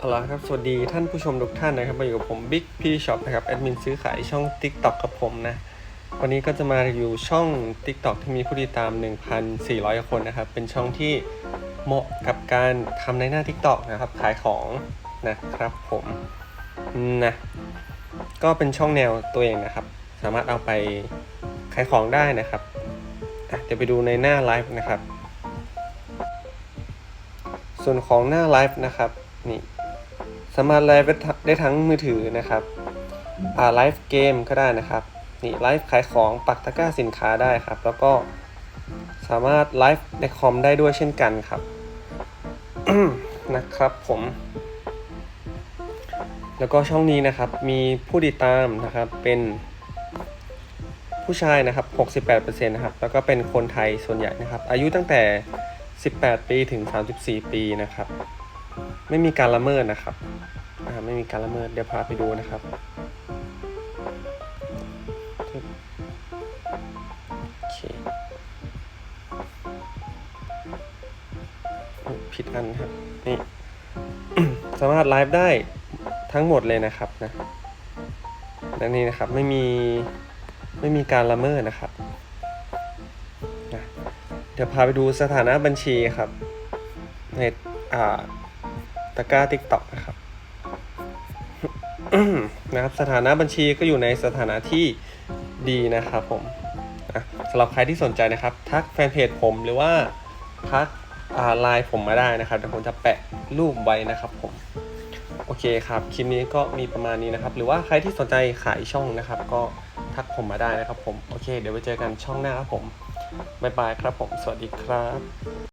เอาละครับ สวัสดีท่านผู้ชมทุกท่านนะครับ มาอยู่กับผม Big P Shop นะครับ แอดมินซื้อขายช่อง TikTok กับผมนะ วันนี้ก็จะมารีวิวช่อง TikTok ที่มีผู้ติดตาม 1,400 คนนะครับ เป็นช่องที่เหมาะกับการทำในหน้า TikTok นะครับ ขายของนะครับผมนะ ก็เป็นช่องแนวตัวเองนะครับ สามารถเอาไปขายของได้นะครับเดี๋ยวไปดูในหน้าไลฟ์นะครับ ส่วนของหน้าไลฟ์นะครับ นี่ สามารถไลฟ์ได้ทั้งมือถือนะครับอ่าไลฟ์เกมก็ได้นะครับนี่ไลฟ์ขายของปักตะกร้าสินค้าได้ครับ แล้วก็สามารถไลฟ์ในคอมได้ด้วยเช่นกันครับนะครับผม แล้วก็ช่องนี้นะครับมีผู้ติดตามนะครับเป็นผู้ชายนะครับ 68%นะครับ แล้วก็เป็นคนไทยส่วนใหญ่นะครับ อายุตั้งแต่ 18 ปีถึง 34 ปีนะครับ ไม่มีการละเมิดนะครับ ไม่มีการละเมิดเดี๋ยวพาไปดูนะครับโอเคผิดอันครับนี่สามารถไลฟ์ได้ทั้งหมดเลยนะครับนะและนี่นะครับไม่มีไม่มีการละเมิดนะครับนะเดี๋ยวพาไปดูสถานะบัญชีครับในอ่าตะกร้า TikTok นะครับ นะครับสถานะบัญชีก็อยู่ในสถานะที่ดีนะครับผมอะสำหรับใครที่สนใจนะครับ ทักแฟนเพจผมหรือว่าทักอ่าไลน์ผมมาได้นะครับเดี๋ยวผมจะแปะรูปไว้นะครับผมโอเคครับคลิปนี้ก็มีประมาณนี้นะครับ หรือว่าใครที่สนใจขายช่องนะครับ ก็ทักผมมาได้นะครับผมโอเค เดี๋ยวไปเจอกันช่องหน้าครับผมบ๊ายบายครับผม สวัสดีครับ